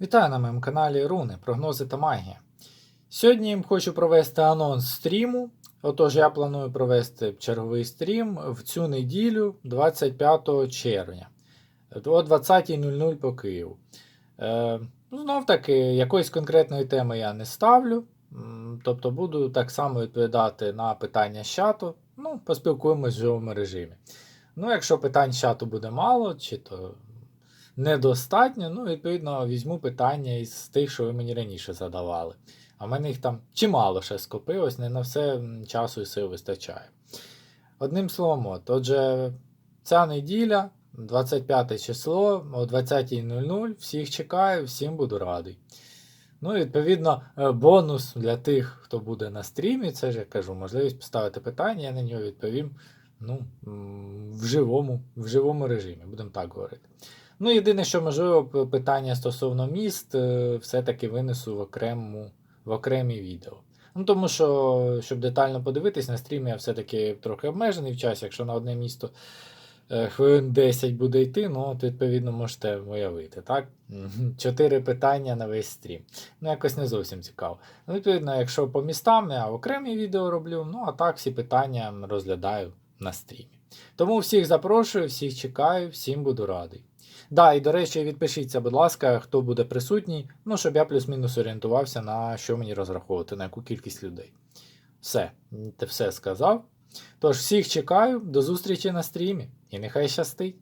Вітаю на моєму каналі Руни, прогнози та магія. Сьогодні хочу провести анонс стріму. Отож, я планую провести черговий стрім в цю неділю, 25 червня, о 20.00 по Києву. Е, ну, знов таки, якоїсь конкретної теми я не ставлю. Тобто буду так само відповідати на питання з чату. Ну, поспілкуємось в живому режимі. Ну, якщо питань чату буде мало, чи то недостатньо, ну, відповідно, візьму питання із тих, що ви мені раніше задавали. А в мене їх там чимало ще скопилось, не на все часу і сил вистачає. Одним словом, от, отже, ця неділя, 25 число, о 20.00, всіх чекаю, всім буду радий. Ну, відповідно, е, бонус для тих, хто буде на стрімі, це ж я кажу, можливість поставити питання, я на нього відповім ну, в, живому, в живому режимі, будемо так говорити. Ну, єдине, що можливо, питання стосовно міст, е, все-таки винесу в окрему, в окремі відео. Ну, тому що, щоб детально подивитись, на стрімі я все-таки трохи обмежений в часі, якщо на одне місто е, хвилин 10 буде йти, ну, от, відповідно, можете уявити, так? Чотири питання на весь стрім. Ну, якось не зовсім цікаво. Ну, відповідно, якщо по містам, я окремі відео роблю, ну, а так всі питання розглядаю на стрімі. Тому всіх запрошую, всіх чекаю, всім буду радий. Да, і до речі, відпишіться, будь ласка, хто буде присутній, ну, щоб я плюс-мінус орієнтувався, на що мені розраховувати, на яку кількість людей. Все, ти все сказав. Тож, всіх чекаю, до зустрічі на стрімі, і нехай щастить!